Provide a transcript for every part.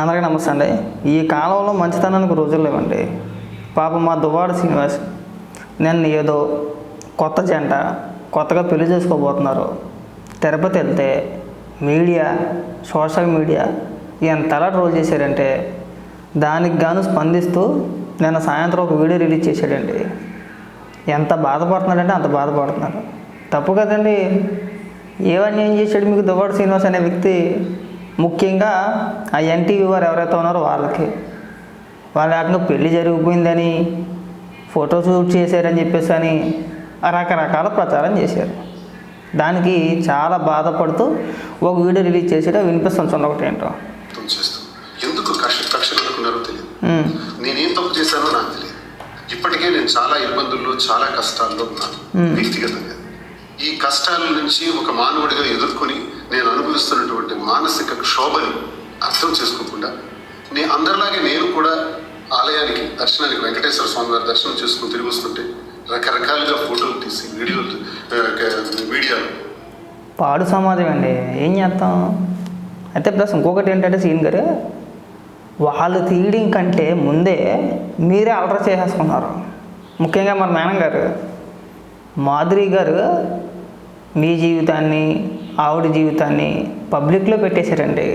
అందరికీ నమస్తే అండి. ఈ కాలంలో మంచితనానికి రోజులు లేవండి. పాప మా దువ్వాడ శ్రీనివాస్ నిన్న ఏదో కొత్త జంట కొత్తగా పెళ్ళి చేసుకోబోతున్నారు. తిరుపతి వెళ్తే మీడియా సోషల్ మీడియా ఎంతలా ట్రోల్ చేశారంటే దానికి గాను స్పందిస్తూ నిన్న సాయంత్రం ఒక వీడియో రిలీజ్ చేశాడండి. ఎంత బాధపడుతున్నాడంటే అంత బాధపడుతున్నాడు. తప్పు కదండి. ఏవన్నీ ఏం చేశాడు మీకు దువ్వాడ శ్రీనివాస్ అనే వ్యక్తి? ముఖ్యంగా ఆ ఎన్టీవీ వారు ఎవరైతే ఉన్నారో వాళ్ళకి. వాళ్ళ ఏకంగా పెళ్ళి జరిగిపోయిందని ఫోటో షూట్ చేశారని చెప్పేసి అని రకరకాల ప్రచారం చేశారు. దానికి చాలా బాధపడుతూ ఒక వీడియో రిలీజ్ చేసాడు అవి వినిపిస్తాను చూడండి ఒకటి ఏంటో. ఎందుకు కక్ష కట్టుకున్నారో తెలియదు. నేనేం తప్పు చేశానో నాకు తెలియదు. ఇప్పటికే నేను చాలా ఇబ్బందుల్లో చాలా కష్టాల్లో ఉన్నాను. వ్యక్తిగతంగా. ఈ కష్టాల నుంచి ఒక మానవుడిగా ఎదుర్కొని నేను అనుభవిస్తున్నటువంటి మానసిక క్షోభని అర్థం చేసుకోకుండా నే అందరిలాగే నేను కూడా ఆలయానికి దర్శనానికి వెంకటేశ్వర స్వామి వారి దర్శనం చేసుకుని తిరిగి వస్తుంటే రకరకాలుగా ఫోటోలు తీసి వీడియోలు వీడియోలు. పాడు సమాజం అండి. ఏం చేస్తాం? అయితే ప్లస్ ఇంకొకటి ఏంటంటే సీన్ గారు వాళ్ళు తీయడం కంటే ముందే మీరే అల్టర్ చేసేసుకున్నారు. ముఖ్యంగా మన మేనం గారు మాధురి గారు మీ జీవితాన్ని ఆవిడ జీవితాన్ని పబ్లిక్లో పెట్టేశారండి.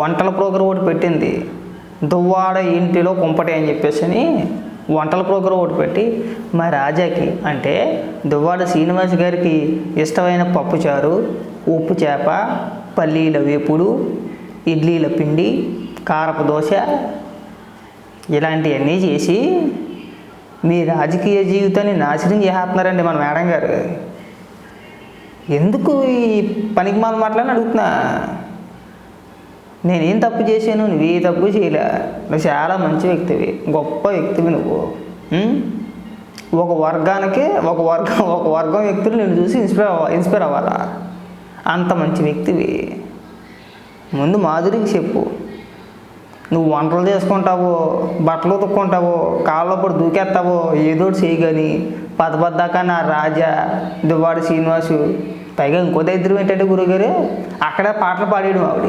వంటల ప్రోగ్రాం ఒకటి పెట్టింది. దువ్వాడ ఇంటిలో కుంపటి అని చెప్పేసి అని వంటల ప్రోగ్రాం ఒకటి పెట్టి మా రాజాకి అంటే దువ్వాడ శ్రీనివాస్ గారికి ఇష్టమైన పప్పుచారు ఉప్పు చేప పల్లీల వేపుడు ఇడ్లీల పిండి కారపు దోశ ఇలాంటివన్నీ చేసి మీ రాజకీయ జీవితాన్ని నాశనం చేస్తున్నారండి మన మేడం గారు. ఎందుకు ఈ పనికి మాల మాటలని అడుగుతున్నా? నేనేం తప్పు చేశాను? నువ్వు ఏ తప్పు చేయలే. నువ్వు చాలా మంచి వ్యక్తివి. గొప్ప వ్యక్తివి నువ్వు. ఒక వర్గానికి ఒక వర్గం ఒక వర్గం వ్యక్తులు నేను చూసి ఇన్స్పైర్ అవ్వ ఇన్స్పైర్ అవ్వాలా? అంత మంచి వ్యక్తివి. ముందు మాధురికి చెప్పు. నువ్వు వంటలు చేసుకుంటావో బట్టలు ఉతుక్కుంటావో కాళ్ళలో పడి దూకేస్తావో ఏదో చేయగాని పద పద్దాక నా రాజా దువ్వాడు శ్రీనివాసు. పైగా ఇంకో దరిద్రం ఏంటంటే గురుగారు అక్కడే పాటలు పాడేయడం ఆవిడ.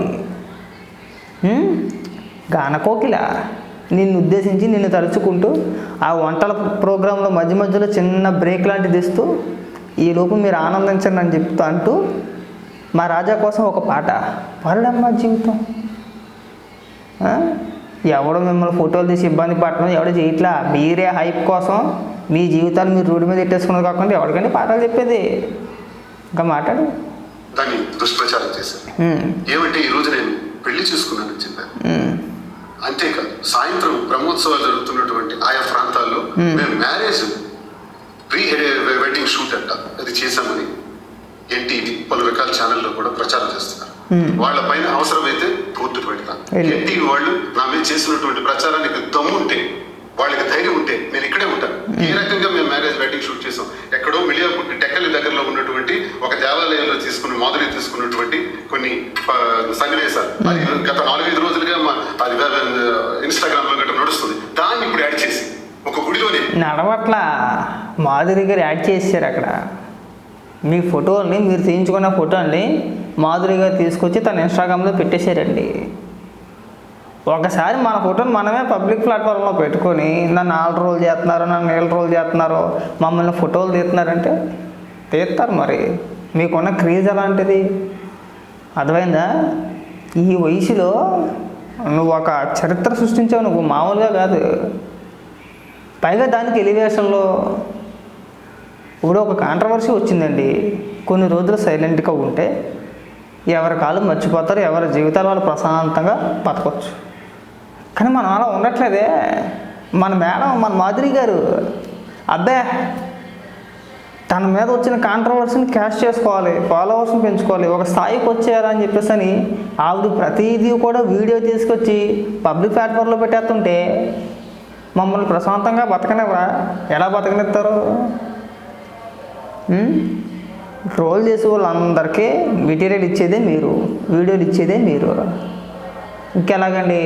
గానకోకిల నిన్ను ఉద్దేశించి నిన్ను తలుచుకుంటూ ఆ వంటల ప్రోగ్రాంలో మధ్య మధ్యలో చిన్న బ్రేక్ లాంటిది ఇస్తూ ఈ లోపు మీరు ఆనందించండి అని చెప్తూ అంటూ మా రాజా కోసం ఒక పాట. పరుడమ్మ జీవితం. ఎవడో మిమ్మల్ని ఫోటోలు తీసి ఇబ్బంది పడటం ఎవడో చేయట్లా? మీరే హైప్ కోసం మీ జీవితాలు మీరు రోడ్డు మీద ఎట్టేసుకున్నది కాకుండా ఎవరికంటే పాటలు చెప్పేది? ఇంకా మాట్లాడు. దాన్ని దుష్ప్రచారం ఉమ్, ఏమంటే ఈ రోజు నేను పెళ్ళి చేసుకున్నానని చెప్పాను. అంతేకాదు సాయంత్రం బ్రహ్మోత్సవాలు జరుగుతున్నటువంటి ఆయా ప్రాంతాల్లో మేము మ్యారేజ్ ప్రీ వెడ్డింగ్ షూట్ అంట. అది చేశామని ఎన్టీవీ పలు రకాల ఛానల్లో కూడా ప్రచారం చేస్తున్నారు. వాళ్ళ పైన అవసరమైతే పూర్తి పెడతాను. ఎన్టీవీ వాళ్ళు నా మీద చేసినటువంటి ప్రచారానికి దమ్ము ఉంటే వాళ్ళకి ధైర్యం ఉంటే నేను ఇక్కడే ఉంటాను ఏ రకంగా మేము మ్యారేజ్ వెడ్డింగ్ షూట్ చేసాం. ఎక్కడో మిలియాపుట్టి టెక్కలి దగ్గరలో ఉన్నటువంటి ఒక దేవాలయంలో తీసుకున్న మాధురి తీసుకున్నటువంటి కొన్ని సన్నివేశాలు అది గత నాలుగైదు రోజులుగా మా అది ఇన్స్టాగ్రామ్లో గట్రా నడుస్తుంది. దాన్ని ఇప్పుడు యాడ్ చేసి ఒక గుడిలోనే నడవట్ల. మాధురి గారు యాడ్ చేశారు అక్కడ. మీ ఫోటోల్ని మీరు తీయించుకున్న ఫోటోని మాధురి గారు తీసుకొచ్చి తన ఇన్స్టాగ్రామ్లో పెట్టేశారండి. ఒకసారి మన ఫోటోని మనమే పబ్లిక్ ప్లాట్ఫామ్లో పెట్టుకొని నన్ను ఆల్ రోల్ చేస్తున్నారు నన్ను నీళ్ళ రోల్ చేస్తున్నారు మమ్మల్ని ఫోటోలు తీస్తున్నారంటే తీస్తారు మరి. మీకున్న క్రేజ్ అలాంటిది అర్థమైందా? ఈ వయసులో నువ్వు ఒక చరిత్ర సృష్టించావు నువ్వు మామూలుగా కాదు. పైగా దానికి ఎలివేషన్లో ఇప్పుడు ఒక కాంట్రవర్సీ వచ్చిందండి. కొన్ని రోజులు సైలెంట్గా ఉంటే ఎవరి కాలు మర్చిపోతారు ఎవరి జీవితాలు వాళ్ళు ప్రశాంతంగా బతకొచ్చు. కానీ మనం అలా ఉండట్లేదే. మన మేడం మన మాధురి గారు అబ్బే తన మీద వచ్చిన కాంట్రవర్సీని క్యాష్ చేసుకోవాలి ఫాలోవర్స్ని పెంచుకోవాలి ఒక స్థాయికి వచ్చేయాలని చెప్పేసి అని ఆవిడ ప్రతిదీ కూడా వీడియో తీసుకొచ్చి పబ్లిక్ ప్లాట్ఫామ్లో పెట్టేస్తుంటే మమ్మల్ని ప్రశాంతంగా బతకనివ్వరా? ఎలా బతకనిస్తారు? ట్రోల్ చేసే వాళ్ళందరికీ మెటీరియల్ ఇచ్చేదే మీరు వీడియోలు ఇచ్చేదే మీరు. ఇంకెలాగండి?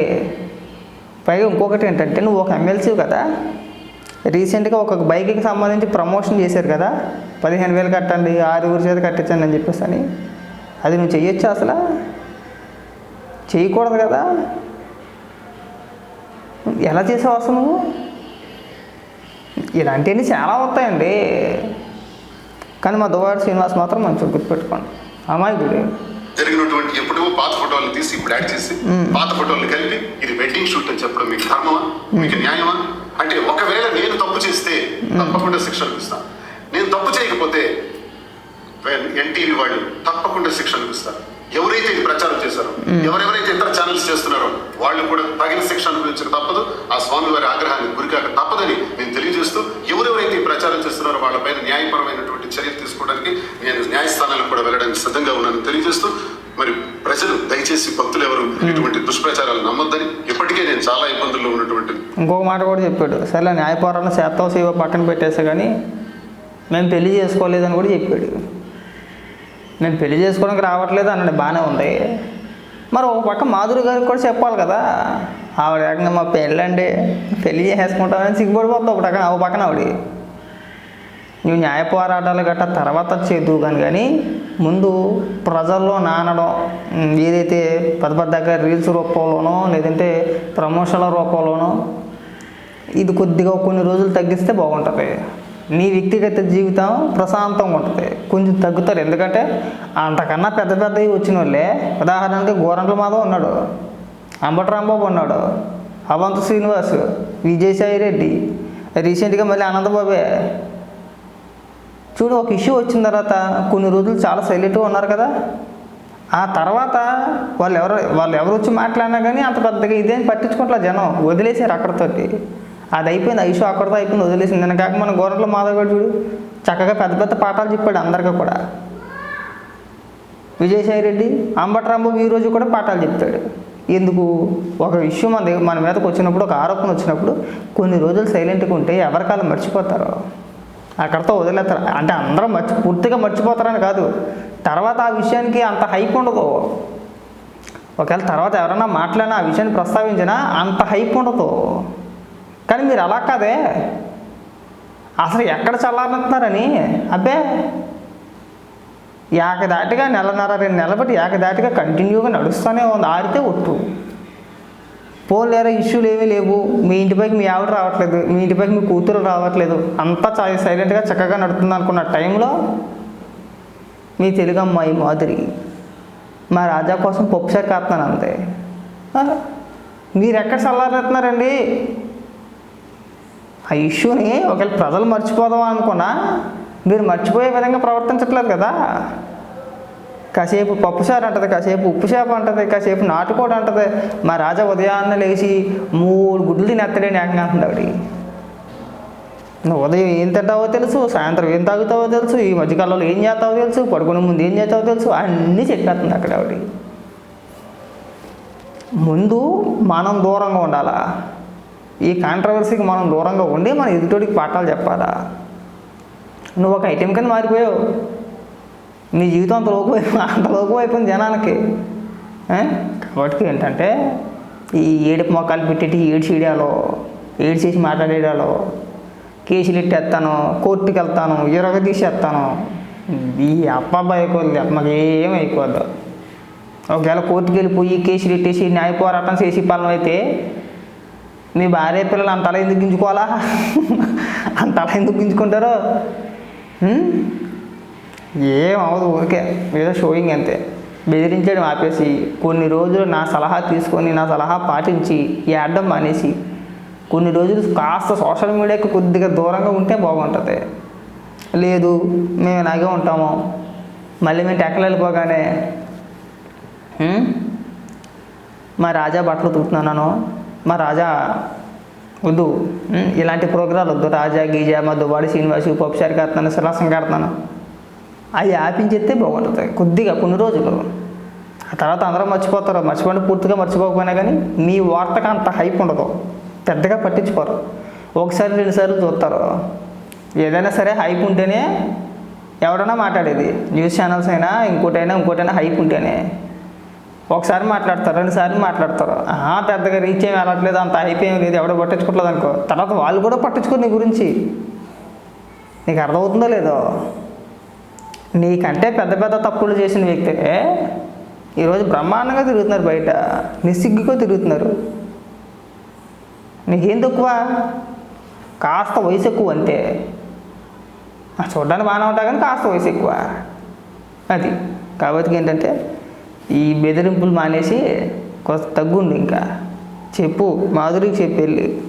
పైగా ఇంకొకటి ఏంటంటే నువ్వు ఒక ఎమ్మెల్సీ కదా రీసెంట్గా ఒక బైక్కి సంబంధించి ప్రమోషన్ చేశారు కదా పదిహేను వేలు కట్టండి ఆరుగురు చేత కట్టించండి అని చెప్పేసి అని. అది నువ్వు చెయ్యొచ్చా అసలు? చేయకూడదు కదా. ఎలా చేసావు అసలు నువ్వు? ఇలాంటివన్నీ చాలా వస్తాయండి. కానీ మా దువాడు శ్రీనివాస్ మాత్రం మంచిగా గుర్తుపెట్టుకోండి. అమాయకుడు. జరిగినటువంటి ఎప్పుడో పాత ఫోటోలను తీసి ఇప్పుడు యాడ్ చేసి పాత ఫోటోలను కలిపి ఇది వెడ్డింగ్ షూట్ అని చెప్పడం మీకు ధర్మమా? మీకు న్యాయమా? అంటే ఒకవేళ నేను తప్పు చేస్తే తప్పకుండా శిక్ష అనిపిస్తాను నేను తప్పు చేయకపోతే ఎన్టీవీ వాళ్ళు తప్పకుండా శిక్ష అనిపిస్తారు. ఎవరైతే ప్రచారం చేశారో ఎవరెవరైతే ఇతర ఛానల్స్ చేస్తున్నారో వాళ్ళు కూడా తగిన శిక్ష అనుభవించక తప్పదు. ఆ స్వామి వారి ఆగ్రహానికి గురికాక తప్పదని నేను తెలియజేస్తూ ఎవరెవరైతే ప్రచారం చేస్తున్నారో వాళ్ళపైన న్యాయపరమైనటువంటి చర్యలు తీసుకోవడానికి నేను న్యాయస్థానాలకు కూడా వెళ్ళడానికి సిద్ధంగా ఉన్నానని తెలియజేస్తూ మరి ప్రజలు దయచేసి భక్తులు ఎవరు ఇటువంటి దుష్ప్రచారాలు నమ్మొద్దని ఇప్పటికే నేను చాలా ఇబ్బందుల్లో ఉన్నటువంటి ఇంకొక మాట కూడా చెప్పాడు. సరే న్యాయ పోరాటం శాతం సేవ పక్కన పెట్టేసా కానీ మేము పెళ్ళి చేసుకోలేదని కూడా చెప్పాడు. నేను పెళ్ళి చేసుకోవడానికి రావట్లేదు అన్నాడు. బాగానే ఉంది. మరి ఒక పక్క మాధురి గారికి కూడా చెప్పాలి కదా. ఆవిడ ఏకంగా మా పెళ్ళండి. పెళ్ళి చేసేసుకుంటామని సిగ్గుపడిపోతుంది ఒక పక్కన ఒక పక్కన ఆవిడ. నువ్వు న్యాయ పోరాటాలు గట్ట తర్వాత చేద్దువు కానీ కానీ ముందు ప్రజల్లో నానడం ఏదైతే పెద్ద పెద్దగా రీల్స్ రూపంలోనో లేదంటే ప్రమోషన్ల రూపంలోనో ఇది కొద్దిగా కొన్ని రోజులు తగ్గిస్తే బాగుంటుంది. నీ వ్యక్తిగత జీవితం ప్రశాంతంగా ఉంటుంది. కొంచెం తగ్గుతారు. ఎందుకంటే అంతకన్నా పెద్ద పెద్దవి వచ్చిన వాళ్ళే. ఉదాహరణకి గోరంట్ల మాధవ్ ఉన్నాడు. అంబటరాంబాబు ఉన్నాడు. అవంత శ్రీనివాస్ విజయసాయి రెడ్డి రీసెంట్గా మళ్ళీ అనంతబాబే. చూడు ఒక ఇష్యూ వచ్చిన తర్వాత కొన్ని రోజులు చాలా సైలెంట్గా ఉన్నారు కదా. ఆ తర్వాత వాళ్ళు ఎవరు వాళ్ళు ఎవరు వచ్చి మాట్లాడినా కానీ అంత పెద్దగా ఇదేం పట్టించుకోవట్లే జనం. వదిలేసారు అక్కడతోటి. అది అయిపోయింది ఐషు అక్కడితో అయిపోయింది వదిలేసింది. నేను కాక మన గోరంట్ల మాధవ్ గారు చూడు చక్కగా పెద్ద పెద్ద పాఠాలు చెప్పాడు అందరికీ కూడా. విజయసాయి రెడ్డి అంబట్రాంబాబు ఈ రోజు కూడా పాఠాలు చెప్తాడు. ఎందుకు? ఒక విషయం మన దగ్గర మన మీదకి వచ్చినప్పుడు ఒక ఆరోపణ వచ్చినప్పుడు కొన్ని రోజులు సైలెంట్గా ఉంటే ఎవరికాలం మర్చిపోతారు? అక్కడతో వదిలేస్తారు. అంటే అందరం మర్చి పూర్తిగా మర్చిపోతారని కాదు. తర్వాత ఆ విషయానికి అంత హైప్ ఉండదు. ఒకవేళ తర్వాత ఎవరైనా మాట్లాడినా ఆ విషయాన్ని ప్రస్తావించినా అంత హైప్ ఉండదు. కానీ మీరు అలా కాదే. అసలు ఎక్కడ చల్లారంటున్నారని అబ్బే! ఏకదాటిగా నెలన్నర రెండు నెలల బట్టి ఏకదాటిగా కంటిన్యూగా నడుస్తూనే ఉంది. ఆడితే ఒట్టు. పోలేరా ఇష్యూలు ఏమీ లేవు. మీ ఇంటిపైకి మీ ఆవిడ రావట్లేదు. మీ ఇంటిపైకి మీ కూతురు రావట్లేదు. అంతా చాలా సైలెంట్గా చక్కగా నడుతుంది అనుకున్న టైంలో మీ తెలుగు అమ్మాయి మాధురి మా రాజా కోసం పప్పుసారి కాస్తున్నాను అంతే మీరు ఎక్కడ చల్లారెత్తున్నారండి ఆ ఇష్యూని ఒకవేళ ప్రజలు మర్చిపోదాం అనుకున్నా మీరు మర్చిపోయే విధంగా ప్రవర్తించట్లేదు కదా. కాసేపు పప్పుసారు అంటది కాసేపు ఉప్పు చేప అంటది కాసేపు నాటుకోడు అంటది. మా రాజా ఉదయాన్న లేచి మూడు గుడ్లు తినేస్తాడని ఏకంగా అంటుంది ఆవిడ నువ్వు ఉదయం ఏం తింటావో తెలుసు సాయంత్రం ఏం తాగుతావో తెలుసు ఈ మధ్యకాలంలో ఏం చేస్తావో తెలుసు పడుకునే ముందు ఏం చేస్తావో తెలుసు అన్నీ చెప్పేస్తుంది అక్కడ ఆవిడ ముందు మనం దూరంగా ఉండాలా? ఈ కాంట్రవర్సీకి మనం దూరంగా ఉండి మన ఎదుటోడికి పాఠాలు చెప్పాలా? నువ్వు ఒక ఐటెం కింద మారిపోయావు. నీ జీవితం అంత లోపు అంత లోపు అయిపోయింది జనానికి. కాబట్టి ఏంటంటే ఈ ఏడుపు మొక్కలు పెట్టేటి ఏడ్చేయడాలో ఏడ్చేసి చేసి మాట్లాడేడాలో కేసులు ఎట్టేస్తాను కోర్టుకి వెళ్తాను ఇరగ తీసేస్తాను. ఈ అబ్బాయి కొద్ది మాకు ఏం అయిపోద్దు. ఒకవేళ కోర్టుకి వెళ్ళిపోయి కేసులు ఎట్టేసి న్యాయ పోరాటం చేసి పాలన అయితే మీ భార్య పిల్లలు అంతలా ఎందుకు గింజుకోవాలా? అంతలా ఎందుకు గింజుకుంటారు? ఏం అవ్వదు ఊరికే. ఏదో షోయింగ్ అంతే. బెదిరించడం ఆపేసి కొన్ని రోజులు నా సలహా తీసుకొని నా సలహా పాటించి ఈ అడ్డం మానేసి కొన్ని రోజులు కాస్త సోషల్ మీడియాకి కొద్దిగా దూరంగా ఉంటే బాగుంటుంది. లేదు మేము ఇలాగే ఉంటాము. మళ్ళీ మేము టెక్కలు వెళ్ళిపోగానే మా రాజా బట్టలు తుడుతున్నాను మా రాజా వద్దు. ఇలాంటి ప్రోగ్రాలు వద్దు. రాజా గీజా మా దుబాడి శ్రీనివాసు పప్పుసారి కడతాను శిలాసం కడుతున్నాను అవి ఆపించేస్తే బాగుంటుంది. కొద్దిగా కొన్ని రోజులు. ఆ తర్వాత అందరూ మర్చిపోతారు. మర్చిపోండి పూర్తిగా మర్చిపోకపోయినా కానీ మీ వార్తకు అంత హైప్ ఉండదు. పెద్దగా పట్టించుకోరు. ఒకసారి రెండుసార్లు చూస్తారు. ఏదైనా సరే హైప్ ఉంటేనే ఎవడైనా మాట్లాడేది. న్యూస్ ఛానల్స్ అయినా ఇంకోటైనా ఇంకోటైనా హైప్ ఉంటేనే. ఒకసారి మాట్లాడతారు రెండుసార్లు మాట్లాడతారు. ఆహా, పెద్దగా రీచ్ ఏమి వెళ్ళట్లేదు అంత అయిపోయేం లేదు ఎవడో పట్టించుకోవట్లేదు అనుకో. తర్వాత వాళ్ళు కూడా పట్టించుకోరు నీ గురించి. నీకు అర్థమవుతుందో లేదో? నీకంటే పెద్ద పెద్ద తప్పులు చేసిన వ్యక్తే ఈరోజు బ్రహ్మాండంగా తిరుగుతున్నారు బయట. నిస్సిగ్గుగా తిరుగుతున్నారు. నీకేం తక్కువ? కాస్త వయసు ఎక్కువ అంతే. చూడడానికి బాగానే ఉంటా కానీ కాస్త వయసు ఎక్కువ. అది. కాబట్టి ఏంటంటే ఈ బెదిరింపులు మానేసి కొంత తగ్గుండు ఇంకా. చెప్పు మాధురికి చెప్పి వెళ్ళి.